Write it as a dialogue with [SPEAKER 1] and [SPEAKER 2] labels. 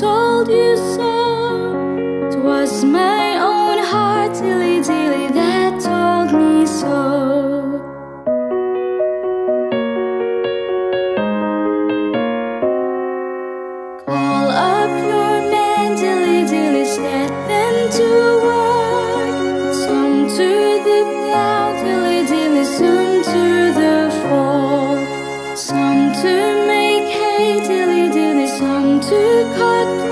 [SPEAKER 1] told you so? Twas my own heart, dilly, dilly, that told me so. Call up your men, dilly dilly, set them to work. Some to the plow, 离开